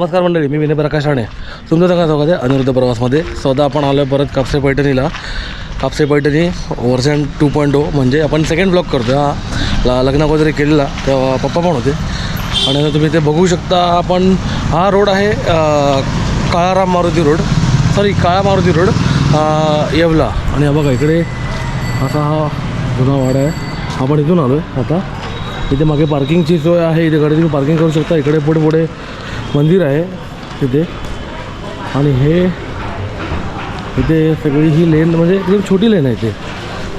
नमस्कार मंडळी मी विनय प्रकाश राणे. तुमचं सांगा स्वागत आहे अनिरुद्ध प्रवासमध्ये. स्वतः आपण आलो आहे परत Kapse पैठणीला. Kapse Paithani version two point O म्हणजे आपण सेकंड ब्लॉक करतो हा ल- लग्न वगैरे केलेला तेव्हा पप्पा पण होते. आणि तुम्ही ते बघू शकता आपण हा रोड आहे काळाराम मारुती रोड. सॉरी काळा मारुती रोड येवला. आणि बघा इकडे असा हा जुना वाडा आहे. आपण इथून आलो आहे आता. इथे मागे पार्किंगची सोय आहे. इथे गाडी तुम्ही पार्किंग करू शकता. इकडे पुढे पुढे मंदिर आहे तिथे. आणि हे इथे सगळी ही लेन म्हणजे एकदम छोटी लेन आहे ते.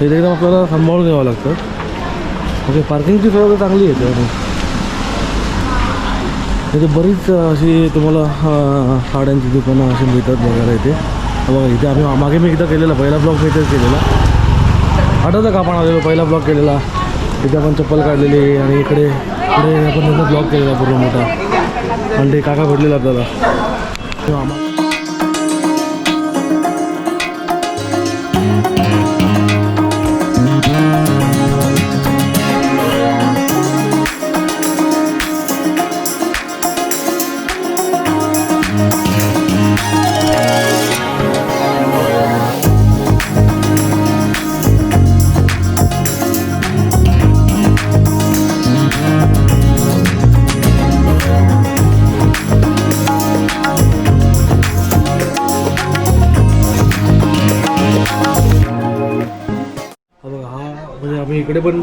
इथे एकदम आपल्याला सांभाळून घ्यावं लागतं. म्हणजे ओके पार्किंगची सोय चांगली आहे इथे इथे बरीच अशी तुम्हाला साड्यांची दुकानं अशी मिळतात बघायला इथे. बघा इथे आम्ही मागे मी एकदा केलेला पहिला ब्लॉग मी इथेच केलेला. आठवतं का आपण आलेलो पहिला ब्लॉग केलेला? इथे आपण चप्पल काढलेली आणि इकडे इकडे आपण ब्लॉग केलेला पूर्ण मोठा. आणि ते काका भेटलेला आपल्याला.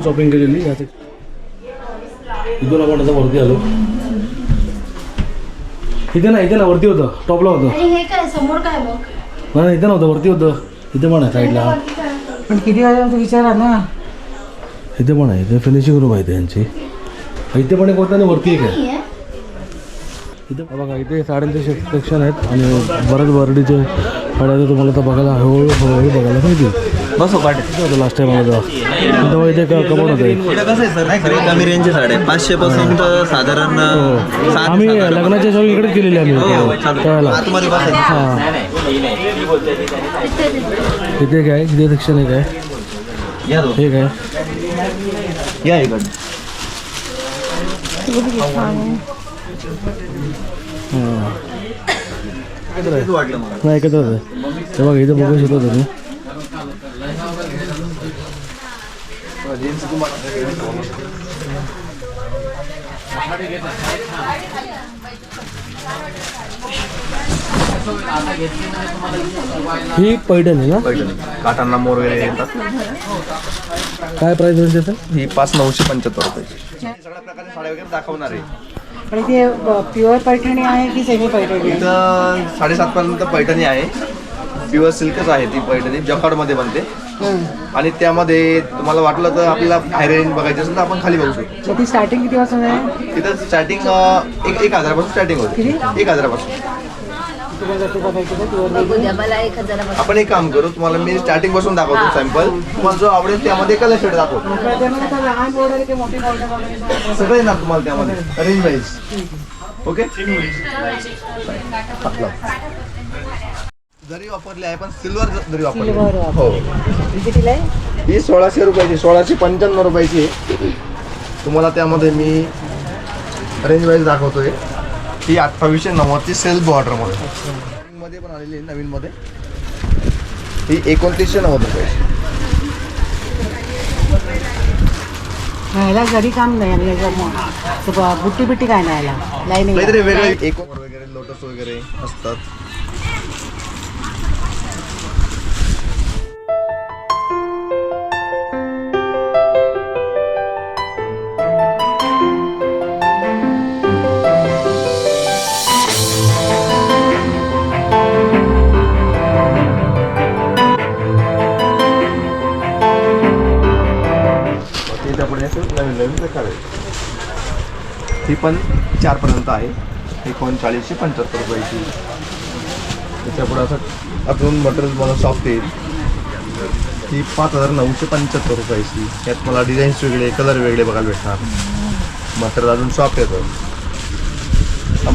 शॉपिंग केलेली इथून आपण आता वरती आलो. इथे ना इथे ना वरती होतं. टॉपला होतं. आणि हे काय समोर काय बघ नाही इथे नव्हतं वरती होतं. इथे पण आहे साईडला. पण किती वाजता विचारा ना. इथे पण आहे इथे फिनिशिंग रूम आहे इथे यांची. इथे पण एक होतं आणि वरती एक आहे. इथे बघा इथे साड्यांचे सेक्शन आहेत आणि बऱ्याच बर्डीचे साड्या तर तुम्हाला तर बघायला हळूहळू हळूहळू बघायला मिळतील बसो होतं लास्ट टाइम आला तेव्हा इथे क- कमोड होतं. इकडे कसं आहे सर कमी रेंजचे साड्या आहेत. पाचशे पासून तर साधारण हो. सात आम्ही लग्नाच्या शॉपिंग इकडेच केलेली आम्ही. हो, चालू. त्यावेळेला आतमध्ये बसायचं हां. इथे काय इथे सेक्शन एक आहे. या दोन. हे काय या इकडे. हां. नाही एकत्रच आहे. ते बघा इथे बघू शकता तुम्ही. ही पैठण आहे ना? पैठणी. काठांना मोर वगैरे येतात. काय प्राईस म्हणजे सर ही पाच नऊशे पंच्याहत्तर रुपये. सगळ्या प्रकारच्या साड्या वगैरे दाखवणार आहे. पण इथे प्युअर पैठणी आहे की सेमी पैठणी इथं साडेसात पर्यंत पैठणी आहे. प्युअर सिल्कच आहे ती पैठणी जकार्डमध्ये बनते हं. आणि त्यामध्ये तुम्हाला वाटलं तर आपल्याला हाय रेंज बघायची असेल तर आपण खाली बघू शकतो. ती स्टार्टिंग किती वाजता आहे तिथं स्टार्टिंग एक एक हजारापासून स्टार्टिंग होते? एक हजारापासून. आपण एक काम करू तुम्हाला मी स्टार्टिंगपासून दाखवतो सॅम्पल तुम्हाला जो आवडेल त्यामध्ये कलर शेड दाखवतो. सगळं येणार तुम्हाला त्यामध्ये. रेंज वाईज ओके जरी वापरली आहे पण सिल्वर जरी वापरली. हो. ही कितीला आहे ही सोळाशे रुपयाची सोळाशे पंच्याण्णव रुपयाची आहे. तुम्हाला त्यामध्ये मी रेंज वाईज दाखवतोय. ही अठ्ठावीसशे नव्वदची सेल्फ बॉर्डरमध्ये मध्ये पण आलेली आहे नवीनमध्ये. ही एकोणतीसशे नव्वद रुपयाची. ह्याला जरी काम नाही आणि मग बुट्टी बिट्टी काय नाही याला लाईनिंग काहीतरी वेगळे एक वगैरे लोटस वगैरे असतात. नवीन नवीन प्रकार आहे. ही पण चारपर्यंत आहे. एकोणचाळीसशे पंच्याहत्तर रुपयाची. त्याच्यापुढे असं अजून मटेरियल मला सॉफ्ट येईल ही पाच हजार नऊशे पंच्याहत्तर रुपयाची. यात मला डिझाईन्स वेगळे कलर वेगळे बघायला भेटणार. मटेरियल अजून सॉफ्ट येतं.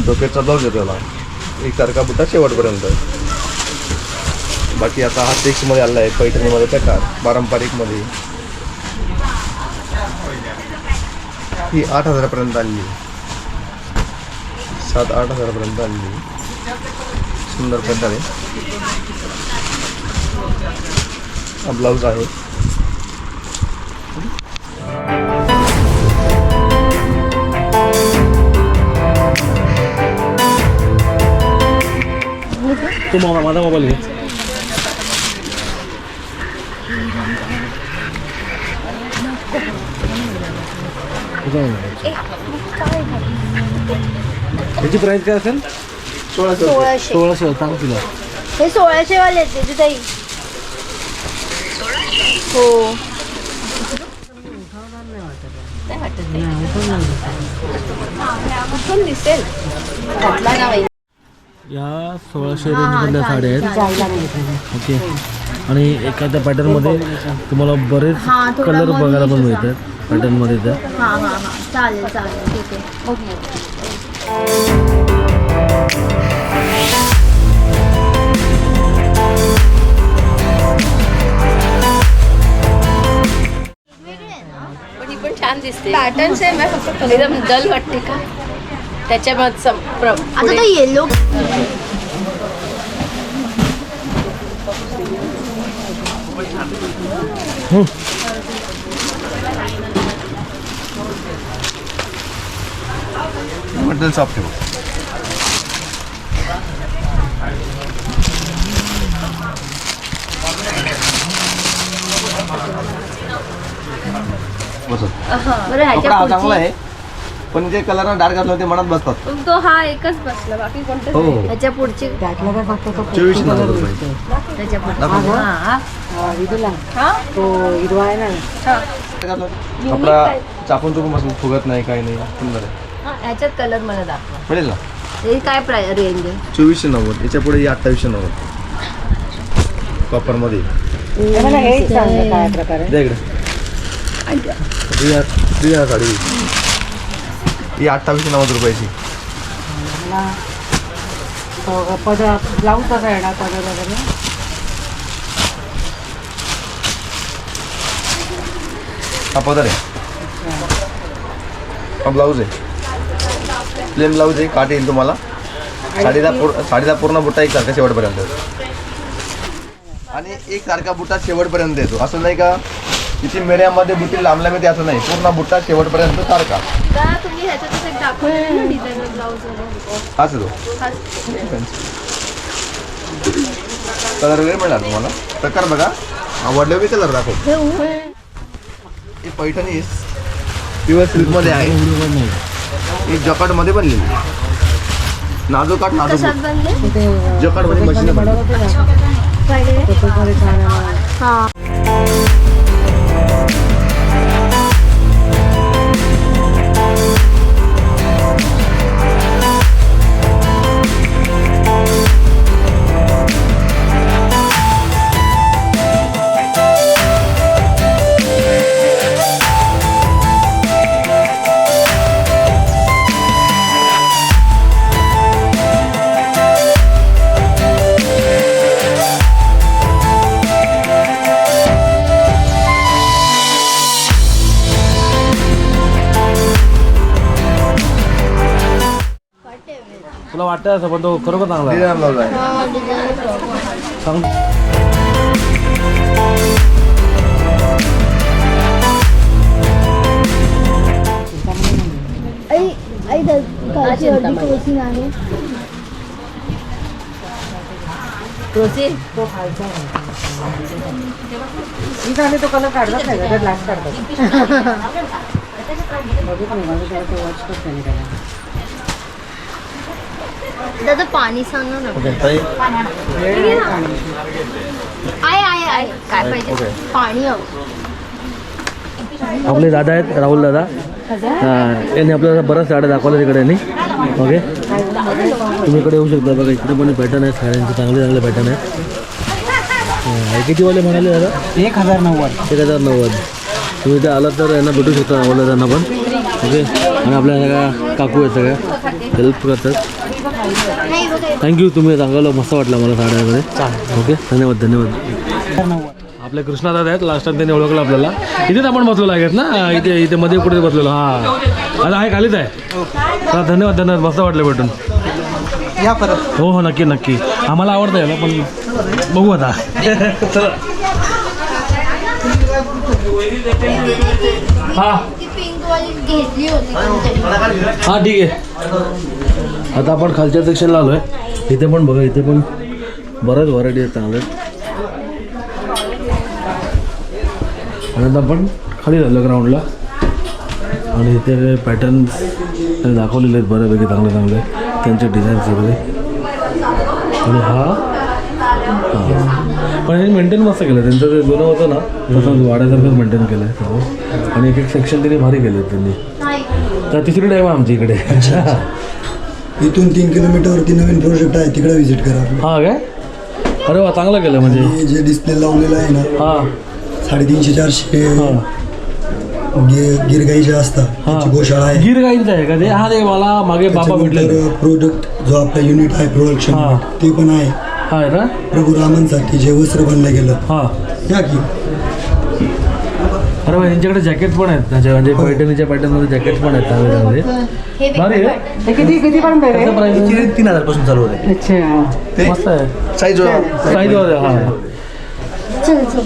डोक्याचा ब्लाऊज येतो त्याला. एक तारखा बुटा शेवटपर्यंत. बाकी आता हा सिक्समध्ये आला आहे. पैठणीमध्ये प्रकार पारंपरिकमध्ये. ही आठ हजारापर्यंत आणली सात आठ हजारापर्यंत आणली सुंदर पद्धत आहे. हा ब्लाऊज आहे. तू मला माझा मोबाईल घे. याची प्राइस काय असेल? सोळाशे. सोळाशे. सांग तिला. हे सोळाशे? वाले आहेत त्याची ताई हो कुठून दिसेल. घातला ना बाई या सोळाशे रेंजमधल्या साड्या आहेत. ओके. आणि एखाद्या पॅटर्नमध्ये तुम्हाला बरेच कलर बघायला पण. मिळतात पॅटर्नमध्ये त्या. हा हा हा. चालेल चालेल. ठीक आहे. ओके. पण ही पण छान दिसते पॅटर्न सेम आहे फक्त एकदम डल वाटते का? त्याच्यामध्ये सम- प्र- आता पुढे- तो येलो मटेरियल सॉफ्ट आहे बसत बरं ह्याच्या कपडा हा चांगला पुढची आहे पण जे कलर डार्क असलं ते मनात बसतात. मग तो हा एकच बसला बाकी कोणतं हो. ह्याच्या पुढची त्यातलं काय फक्त तो चोवीस रुपये. दिसतोय. त्याच्या पुढची. दाखव. हा हा, विधूला हा? तो हिरवा आहे ना. कपडा चापून चुपून बसून फुगत नाही काही नाही. सुंदर आहे. हा, ह्याच्यात कलर मला दाखवा. मिळेल ना? हे काय प्राय रेंज आहे? चोवीसशे नव्वद. याच्यापुढे अठ्ठावीसशे नव्वद. हे बघा, हे चांगलं काय प्रकारे द्या इकडे. ही आ- ही आ साडी ही अठ्ठावीसशे नव्वद रुपयाची. तो ब्लाऊज कसा येणार पदर वगैरे. हा पदर आहे. हा ब्लाऊज आहे. प्लेन ब्लाऊज आहे काट येईल तुम्हाला. साडीला पूर्ण साडीला पूर्ण बुट्टा एक सारखा शेवटपर्यंत. आणि एक सारखा बुट्टा शेवटपर्यंत येतो. असं नाही का? इथे मेऱ्यामध्ये बुट्टी लांब लांब येते असं नाही. पूर्ण बुट्टा शेवटपर्यंत सारखा. का तुम्ही ह्याच्यातच एक दाखवले ना डिझायनर ब्लाऊज वगैरे. हाच येतो कलर वगैरे मिळणार तुम्हाला? प्रकार बघा. आवडले बी कलर दाखव. ही पैठणी प्युअर सिल्कमध्ये आहे. ही जकाटमध्ये बनलेली नाजूक काठ नाजूक कशात बनले? जकाटमध्ये मशीन बनवलं. हा. तुला वाटतं असं पण तो खरोखर चांगला आहे. डिझाईन ब्लाऊज आहे designer problem. सांग आई आई द- कालची अर्धी कोचिंग आहे प्रोसेस तो खालचा आहे. मी चालले तो कलर काढलाच नाही का ग्लास काढतात बघू पण मला तेव्हा ते वॉच करते मी त्याला त्याचं पाणी सांगा ना. ओके ताई. वेळ आहे. आहे आहे आहे काय पाहिजे? पाणी हवं आपले दादा आहेत राहुल दादा. हां यांनी आपल्याला बऱ्याच साड्या दाखवल्या तिकडे यांनी. ओके तुम्ही इकडे येऊ शकता बघा इकडे पण पॅटर्न आहेत साड्यांचे चांगले चांगले पॅटर्न आहेत. हां, हे कितीवाले म्हणाले दादा? एक हजार नव्वद. एक हजार नव्वद. तुम्ही इथे आलात तर यांना भेटू शकता राहुल दादांना पण. ओके आणि आपल्या सगळ्या काकू आहेत सगळ्या. हेल्प करतात. थँक्यू तुम्ही चांगलं मस्त वाटलं मला साड्या वगैरे ओके धन्यवाद धन्यवाद. आपले कृष्णादादा आहेत लास्टात त्यांनी ओळखलं आपल्याला. इथेच आपण बसलेलो आहेत ना? इथे इथे मध्ये कुठे बसलेलो. हां. आता आहे खालीच आहे. धन्यवाद धन्यवाद. मस्त वाटलं भेटून. या परत. हो हो नक्की नक्की. आम्हाला आवडतं याला पण बघू आता. चला. हां. हां ठीक आहे. आता आपण खालच्या सेक्शनला आलो आहे इथे पण बघा इथे पण बऱ्याच व्हरायटी आहेत चांगल्या आणि आता आपण खाली झालं ग्राउंडला आणि इथे पॅटर्न दाखवलेले आहेत बऱ्यापैकी चांगले चांगले. त्यांचे डिझाईन्स वगैरे. आणि हा. पण हे मेंटेन मस्त केलं त्यांचं जे जुनं होतं ना तसंच वाड्यासारखंच मेंटेन केलं आहे आणि एक एक सेक्शन त्यांनी भारी केले त्यांनी. तर तिसरी टाईम आहे आमची इकडे. इथून तीन किलोमीटरवरती नवीन प्रोजेक्ट आहे तिकडे व्हिजिट करा आपण. हा काय? अरे वा चांगलं केलं म्हणजे. हे जे डिस्प्ले लावलेलं आहे ना हा. साडेतीनशे चारशे. हा. गे- गिरगाई जे असतात त्यांची गोशाळा आहे. गिर गाईंचं आहे का ते? हा ते मला मागे बाबा भेटले प्रोडक्ट जो आपला युनिट आहे प्रोडक्शन हा. ते पण आहे. हा आहे ना? प्रभू रामांसाठी जे वस्त्र बनलं गेलं हा. या की. अरे वा यांच्याकडे जॅकेट पण आहेत. त्याच्या म्हणजे पैठणीच्या पॅटर्नमध्ये जॅकेट पण आहेत चांगले चांगले हे बी भारी आहे. हे किती किती? कसं प्राईस तीन हजारपासून चालू होते. अच्छा. मस्त आहे. साईज साईज हा. चल चल.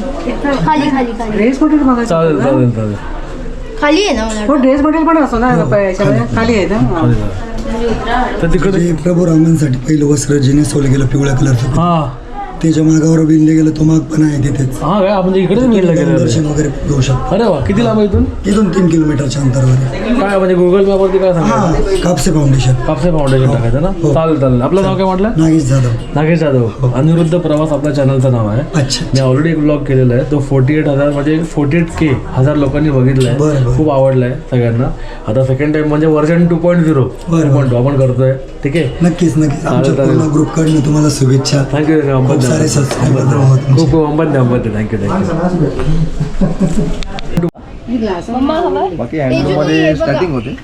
खाली खाली खाली. ड्रेस मटेरियल बघायचं चालेल चालेल चालेल खाली आहे ना मला हो ड्रेस मटेरियल पण असतो ना याच्यामध्ये. खाली आहे ना? चालेल, चालेल. तर तिकडे प्रभू रामांसाठी पहिलं वस्त्र जे नेसवलं गेलं पिवळ्या कलरचं हा. त्याच्या मागावर विणले गेलं तो माग पण आहे तिथेच. हा काय? म्हणजे इकडेच मिळलं गेलं. दर्शन वगैरे घेऊ शकतो. अरे वा किती लांब आहे इथून? इथून तीन किलोमीटरच्या अंतरावर आहे. काय म्हणजे गुगल मॅपवरती काय सांगा हा कापसे फाउंडेशन कापसे फाउंडेशन टाकायचं ना? हो. चालेल चालेल. आपलं नाव काय म्हटलं? नागेश जाधव. नागेश जाधव. अनिरुद्ध प्रवास आपल्या चॅनलचं नाव आहे. अच्छा मी ऑलरेडी एक ब्लॉग केलेला आहे. तो फोर्टी एट हजार म्हणजे फोर्टी एट के हजार लोकांनी बघितला बरं, आहे बरं. खूप आवडला आहे सगळ्यांना. आता सेकंड टाइम म्हणजे version two point zero two बरं. पॉईंट आपण करतोय. ठीक आहे? नक्कीच नक्कीच. आमच्या. पूर्ण ग्रुपकडनं तुम्हाला शुभेच्छा. थँक्यू खूप सारे खूप खूप अंबन अंबन थँक्यू थँक्यू बाकी हे हँडलूममध्ये हे. स्टार्टिंग होते.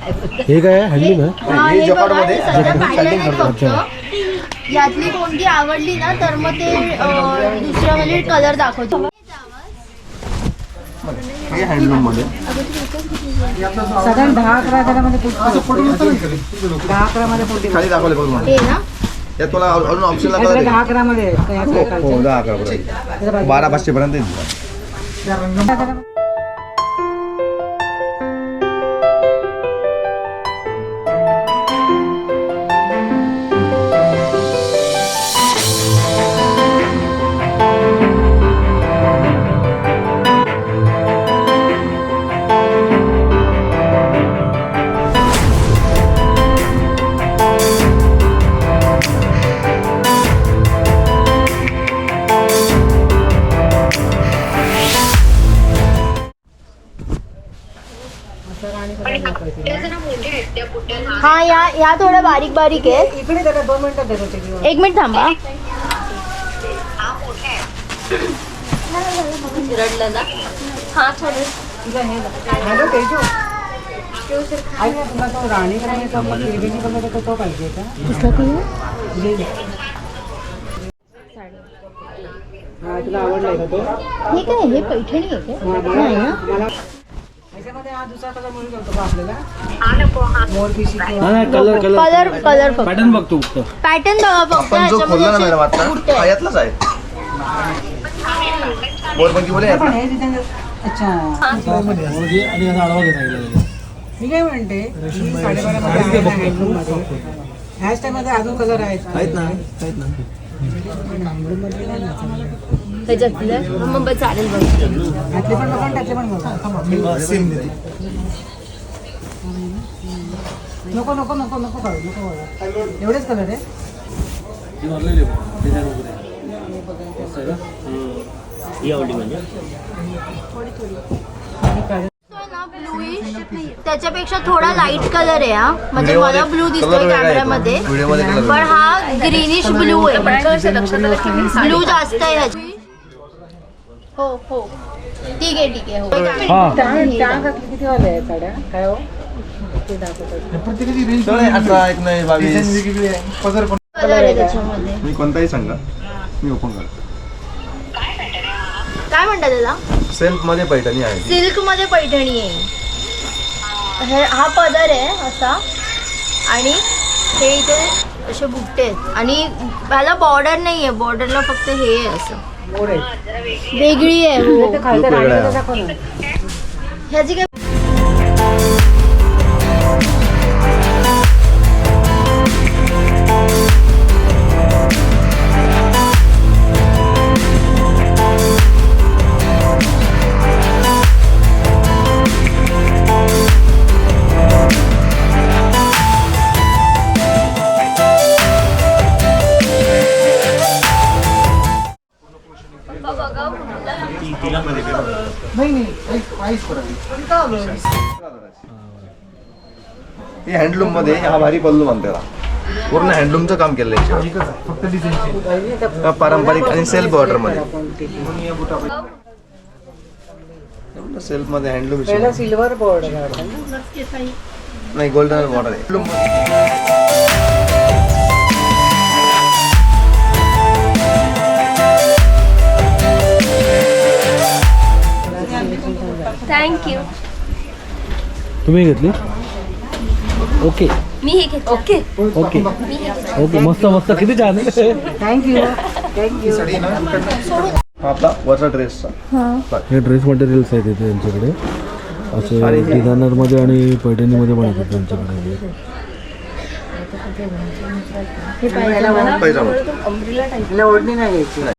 हे काय हँडलूम आहे हा, जपाटमध्ये. यातली कोणती आवडली ना तर मग ते अं, दुसरं म्हणजे कलर दाखवतो. हे हँडलूममध्ये. साधारण दहा अकरा हजारामध्ये दहा अकरा मध्ये खाली दाखवले बघ हे यात तुला अजून ऑप्शनला दहा कलर अकरा मध्ये आहे. या हो प्रकारचे. दहा अकरा बारा पाचशे पर्यंत येईल हा या या थोड्या बारीक बारीक इकडे दोन देतो ते एक मिनिट थांबा. चिरडलं ना हा थोडं हॅलो तेजू. ऐक ना तुला तो राणी तो कलर तो तो पाहिजे का. हा तुला आवडलाय का तो? हे काय हे पैठणी आहे काय? हा, मला नाही ना? मला हा कलर कलर कलर कलर फक्त. पॅटर्न बघतो फक्त. पॅटर्न बघा फक्त. आपण जो खोलला ना मॅडम आता हा. यातलाच आहे. बोरपंकी बोले यातला. पण हे डिझाईन अच्छा. आणि याचा आडवा घेता येईल मी काय म्हणते ही साडेबारामध्ये आहे ना अजून कलर आहेत. आहेत ना आहेत ना. त्याच्यातलं. मग बरं, चालेल नको नको नको नको काढू नको बघा एवढेच कलर आहे? ना bluish, त्याच्यापेक्षा थोडा लाइट कलर आहे हा. म्हणजे मला ब्लू दिसतोय. कॅमेऱ्यामध्ये पण हा ग्रीनिश ब्लू आहे. ब्लू जास्त आहे ह्याची. हो हो. ठीक आहे ठीक आहे हो. हा. किती वाले साड्या? काय हो? ते दाखवतात. चल अठरा एक नाही बावीस. कलर आहे. त्याच्यामध्ये. मी कोणताही सांगा मी ओपन करतो. काय म्हणतात त्याला? सेल्फमध्ये पैठणी आहे. सिल्कमध्ये पैठणी आहे. हे हा पदर आहे असा. आणि हे इथे असे बुट्टे आहेत. आणि ह्याला बॉर्डर नाही आहे बॉर्डरला फक्त हे आहे असं. वेगळी आहे हो. खूप वेगळं आहे. ह्याची काय हँडलूममध्ये हा भारी पल्लू म्हणते त्याला पूर्ण हँडलूमचं काम केलं आहे पारंपरिक आणि सेल्फ बॉर्डरमध्ये. सेल्फमध्ये हँडलूम पहिला सिल्वर बोर्ड आहे. नाही गोल्डन बॉर्डर आहे. थँक्यू तुम्ही घेतली? ओके मी हे घेते. ओके ओके ओके मस्त मस्त. किती छान आहे. थँक्यू थँक्यू हा आपला वरचा ड्रेसचा हे. ड्रेस मटेरियल्स आहेत इथे त्यांच्याकडे असे डिझायनरमध्ये आणि पैठणीमध्ये पण येतात त्यांच्याकडे ओढणी नाही घ्यायची.